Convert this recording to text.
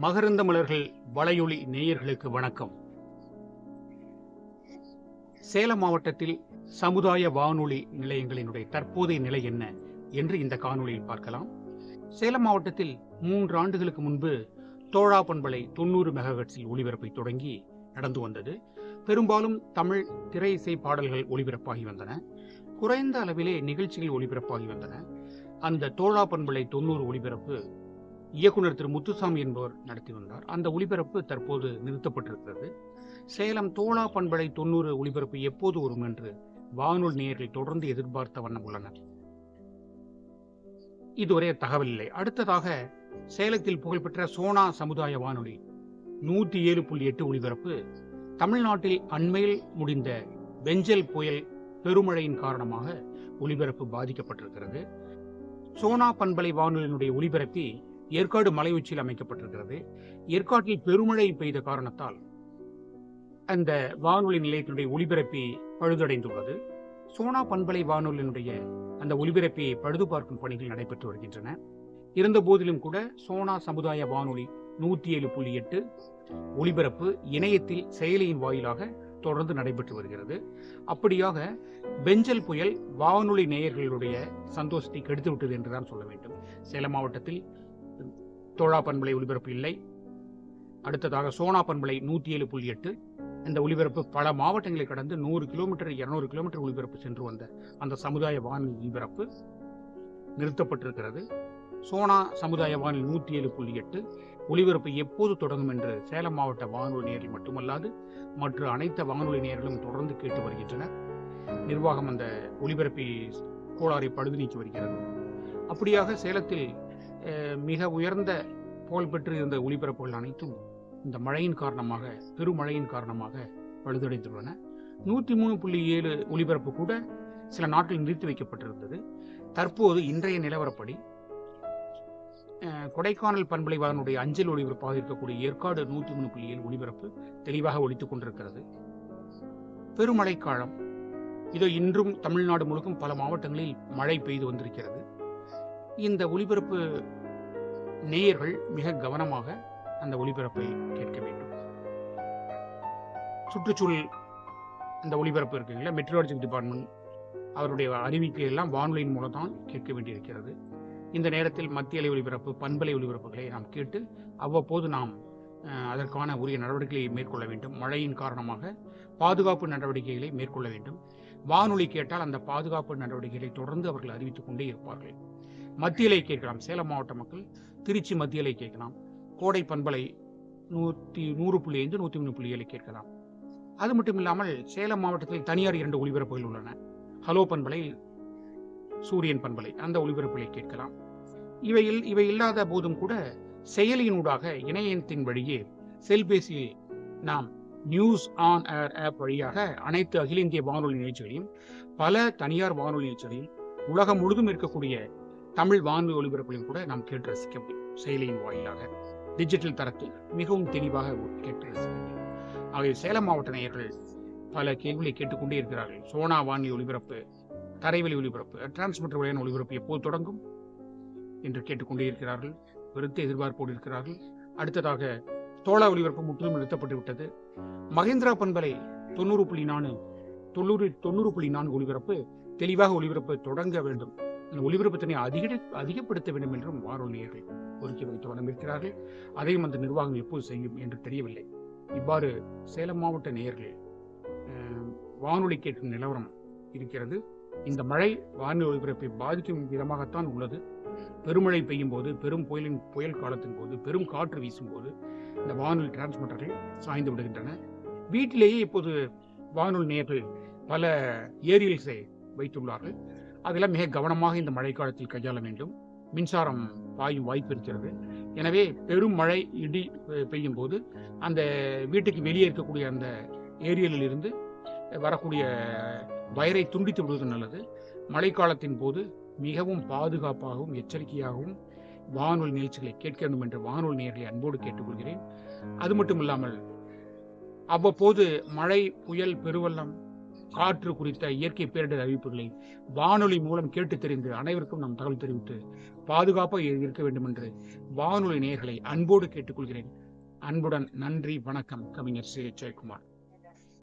மகரந்த மலர்கள் வலையொலி நேயர்களுக்கு வணக்கம். சேலம் மாவட்டத்தில் சமுதாய வானொலி நிலையங்களினுடைய தற்போதைய நிலை என்ன என்று இந்த காணொலியில் பார்க்கலாம். சேலம் மாவட்டத்தில் மூன்று ஆண்டுகளுக்கு முன்பு தோழா பண்பலை தொண்ணூறு மெகாஹெட்ஸில் ஒளிபரப்பை தொடங்கி நடந்து வந்தது. பெரும்பாலும் தமிழ் திரை இசை பாடல்கள் ஒளிபரப்பாகி வந்தன. குறைந்த அளவிலே நிகழ்ச்சிகள் ஒளிபரப்பாகி வந்தன. அந்த தோழா பண்பலை தொண்ணூறு ஒளிபரப்பு இயக்குனர் திரு முத்துசாமி என்பவர் நடத்தி வந்தார். அந்த ஒளிபரப்பு தற்போது நிறுத்தப்பட்டிருக்கிறது. சேலம் தோழா பண்பலை தொண்ணூறு ஒளிபரப்பு எப்போது வரும் என்று வானொலி நேயர்கள் தொடர்ந்து எதிர்பார்த்த வண்ணம் உள்ளனர் இதுவரை தகவல் இல்லை. அடுத்ததாக சேலத்தில் புகழ்பெற்ற சோனா சமுதாய வானொலி நூத்தி ஏழு புள்ளி எட்டு ஒளிபரப்பு தமிழ்நாட்டில் அண்மையில் முடிந்த பெஞ்சல் புயல் பெருமழையின் காரணமாக ஒளிபரப்பு பாதிக்கப்பட்டிருக்கிறது. சோனா பண்பலை வானொலியினுடைய ஒளிபரப்பி ஏற்காடு மலை உச்சியில் அமைக்கப்பட்டிருக்கிறது. ஏற்காட்டில் பெருமழை பெய்த காரணத்தால் அந்த வானொலி நிலையத்தினுடைய ஒளிபரப்பி பழுதடைந்துள்ளது. சோனா பண்பலை வானொலியினுடைய அந்த ஒலிபரப்பியை பழுது பார்க்கும் பணிகள் நடைபெற்று வருகின்றன. இருந்த போதிலும் கூட சோனா சமுதாய வானொலி நூற்றி ஏழு புள்ளி எட்டு ஒளிபரப்பு இணையத்தில் செயலியின் வாயிலாக தொடர்ந்து நடைபெற்று வருகிறது. அப்படியாக பெஞ்சல் புயல் வானொலி நேயர்களுடைய சந்தோஷத்தை கெடுத்து விட்டது என்றுதான் சொல்ல வேண்டும். சேலம் மாவட்டத்தில் தோழா பண்பலை ஒளிபரப்பு இல்லை. அடுத்ததாக சோனா பண்பலை நூற்றி ஏழு புள்ளி எட்டு. இந்த ஒளிபரப்பு பல மாவட்டங்களை கடந்து நூறு கிலோமீட்டர் இருநூறு கிலோமீட்டர் ஒளிபரப்பு சென்று வந்த அந்த சமுதாய வானொலி ஒலிபரப்பு நிறுத்தப்பட்டிருக்கிறது. சோனா சமுதாய வானொலி நூற்றி ஏழு புள்ளி எட்டு ஒளிபரப்பு எப்போது தொடங்கும் என்று சேலம் மாவட்ட வானொலி நேரில் மட்டுமல்லாது மற்ற அனைத்து வானொலி நேர்களும் தொடர்ந்து கேட்டு வருகின்றனர். நிர்வாகம் அந்த ஒளிபரப்பி கோளாறை பழுது நீக்கி வருகிறது. அப்படியாக சேலத்தில் மிக உயர்ந்த புகழ்பெற்று இருந்த ஒளிபரப்புகள் அனைத்தும் இந்த மழையின் காரணமாக பெருமழையின் காரணமாக பழுதடைந்துள்ளன. நூற்றி மூணு புள்ளி ஏழு ஒளிபரப்பு கூட சில நாட்கள் நிறுத்தி வைக்கப்பட்டிருந்தது. தற்போது இன்றைய நிலவரப்படி கொடைக்கானல் பண்பலைவாகனுடைய அஞ்சல் ஒளிபரப்பாக இருக்கக்கூடிய ஏற்காடு நூற்றி மூணு புள்ளி ஏழு ஒளிபரப்பு தெளிவாக ஒழித்துக் கொண்டிருக்கிறது. பெருமழை காலம் இதோ இன்றும் தமிழ்நாடு முழுக்கும் பல மாவட்டங்களில் மழை பெய்து வந்திருக்கிறது. இந்த ஒளிபரப்பு நேயர்கள் மிக கவனமாக அந்த ஒளிபரப்பை கேட்க வேண்டும். சுற்றுச்சூழல் அந்த ஒளிபரப்பு இருக்குங்களா மெட்ரோலஜி டிபார்ட்மெண்ட் அவருடைய அறிவிக்கை எல்லாம் வானொலியின் மூலம் தான் கேட்க வேண்டியிருக்கிறது. இந்த நேரத்தில் மத்திய அலை ஒளிபரப்பு பண்பலை ஒளிபரப்புகளை நாம் கேட்டு அவ்வப்போது நாம் அதற்கான உரிய நடவடிக்கைகளை மேற்கொள்ள வேண்டும். மழையின் காரணமாக பாதுகாப்பு நடவடிக்கைகளை மேற்கொள்ள வேண்டும். வானொலி கேட்டால் அந்த பாதுகாப்பு நடவடிக்கைகளை தொடர்ந்து அவர்கள் அறிவித்துக் கொண்டே இருப்பார்கள். மத்தியலை கேட்கலாம். சேலம் மாவட்ட மக்கள் திருச்சி மத்தியலை கேட்கலாம். கோடை பண்பலை நூற்றி நூறு புள்ளி ஐந்து நூற்றி மூணு புள்ளி ஏழு கேட்கலாம். அது மட்டும் இல்லாமல் சேலம் மாவட்டத்தில் தனியார் இரண்டு ஒளிபரப்புகள் உள்ளன. ஹலோ பண்பலை சூரியன் பண்பலை அந்த ஒளிபரப்புகளை கேட்கலாம். இவையில் இவை இல்லாத போதும் கூட செயலியினூடாக இணையத்தின் வழியே செல்பேசியில் நாம் நியூஸ் ஆன் ஏர் ஆப் வழியாக அனைத்து அகில இந்திய வானொலி நிகழ்ச்சிகளையும் பல தனியார் வானொலி நிகழ்ச்சிகளையும் உலகம் முழுதும் இருக்கக்கூடிய தமிழ் வானொலி ஒளிபரப்புகளையும் கூட நாம் கேட்டு ரசிக்க முடியும். செயலியின் வாயிலாக டிஜிட்டல் தரத்தில் மிகவும் தெளிவாக கேட்டு ரசிக்க முடியும். ஆகவே சேலம் மாவட்ட நேயர்கள் பல கேள்விகளை கேட்டுக்கொண்டே இருக்கிறார்கள். சோனா வானி ஒளிபரப்பு தரைவழி ஒளிபரப்பு டிரான்ஸ்மிட்டர் வழியான ஒளிபரப்பு எப்போது தொடங்கும் என்று கேட்டுக்கொண்டே இருக்கிறார்கள். வெறுத்து எதிர்பார்ப்போடு இருக்கிறார்கள். அடுத்ததாக தோழா ஒளிபரப்பு முற்றிலும் நிறுத்தப்பட்டு விட்டது. மகேந்திரா பண்பலை தொண்ணூறு புள்ளி நான்கு தொண்ணூறு தொண்ணூறு புள்ளி நான்கு ஒளிபரப்பு தெளிவாக ஒளிபரப்பு தொடங்க வேண்டும். அந்த ஒளிபரப்பத்தினை அதிக அதிகப்படுத்த வேண்டும் என்றும் வானொலியர்கள் கோரிக்கை வைத்து வண்ணம் இருக்கிறார்கள் அதையும் அந்த நிர்வாகம் எப்போது செய்யும் என்று தெரியவில்லை. இவ்வாறு சேலம் மாவட்ட நேயர்கள் வானொலி கேட்கும் நிலவரம் இருக்கிறது. இந்த மழை வானொலி ஒளிபரப்பை பாதிக்கும் விதமாகத்தான் உள்ளது. பெருமழை பெய்யும் போது பெரும் புயலின் புயல் காலத்தின் போது பெரும் காற்று வீசும் போது இந்த வானொலி டிரான்ஸ்மிட்டர்கள் சாய்ந்து விடுகின்றன. வீட்டிலேயே இப்போது வானொலி நேயர்கள் பல ஏரியல்ஸை வைத்துள்ளார்கள். அதெல்லாம் மிக கவனமாக இந்த மழைக்காலத்தில் கையாள வேண்டும். மின்சாரம் பாயும் வாய்ப்பு இருக்கிறது. எனவே பெரும் மழை இடி பெய்யும் போது அந்த வீட்டுக்கு வெளியே இருக்கக்கூடிய அந்த ஏரியலில் இருந்து வரக்கூடிய வயரை துண்டித்து விடுவது நல்லது. மழைக்காலத்தின் போது மிகவும் பாதுகாப்பாகவும் எச்சரிக்கையாகவும் வானொலி நிகழ்ச்சிகளை கேட்க வேண்டும் என்று வானொலி நேர்களை அன்போடு கேட்டுக்கொள்கிறேன். அது மட்டும் இல்லாமல் அவ்வப்போது மழை புயல் பெருவெள்ளம் காற்று குறித்த இயற்கை பேரிடர் அறிவிப்புகளை வானொலி மூலம் கேட்டு தெரிந்து அனைவருக்கும் நாம் தகவல் தெரிவித்து பாதுகாப்பாக இருக்க வேண்டும் என்று வானொலி நேயர்களை அன்போடு கேட்டுக்கொள்கிறேன். அன்புடன் நன்றி வணக்கம். கவிஞர் சி. ஜெயக்குமார்.